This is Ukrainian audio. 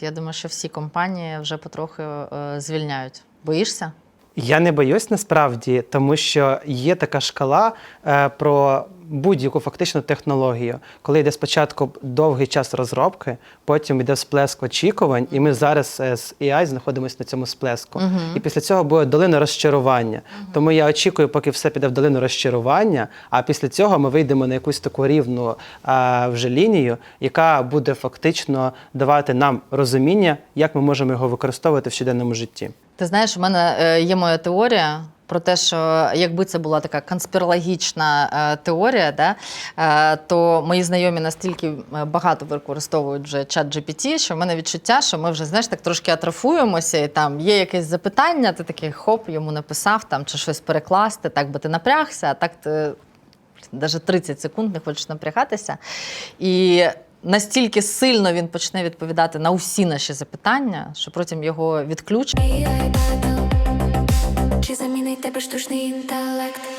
Я думаю, що всі компанії вже потрохи е, звільняють. Боїшся? Я не боюсь насправді, тому що є така шкала е, про будь-яку фактично технологію, коли йде спочатку довгий час розробки, потім йде сплеск очікувань, і ми зараз е, з AI знаходимося на цьому сплеску. І після цього буде долина розчарування. Тому я очікую, поки все піде в долину розчарування, а після цього ми вийдемо на якусь таку рівну е, вже лінію, яка буде фактично давати нам розуміння, як ми можемо його використовувати в щоденному житті. Ти знаєш, у мене е, є моя теорія про те, що якби це була така конспірологічна е, теорія, да, е, то мої знайомі настільки е, багато використовують вже чат GPT, що в мене відчуття, що ми вже знаєш, так трошки атрофуємося, і там є якесь запитання, ти такий хоп, йому написав там чи щось перекласти, так би ти напрягся, а так ти навіть 30 секунд не хочеш напрягатися. І настільки сильно він почне відповідати на усі наші запитання, що потім його відключать. Тебе штучний інтелект?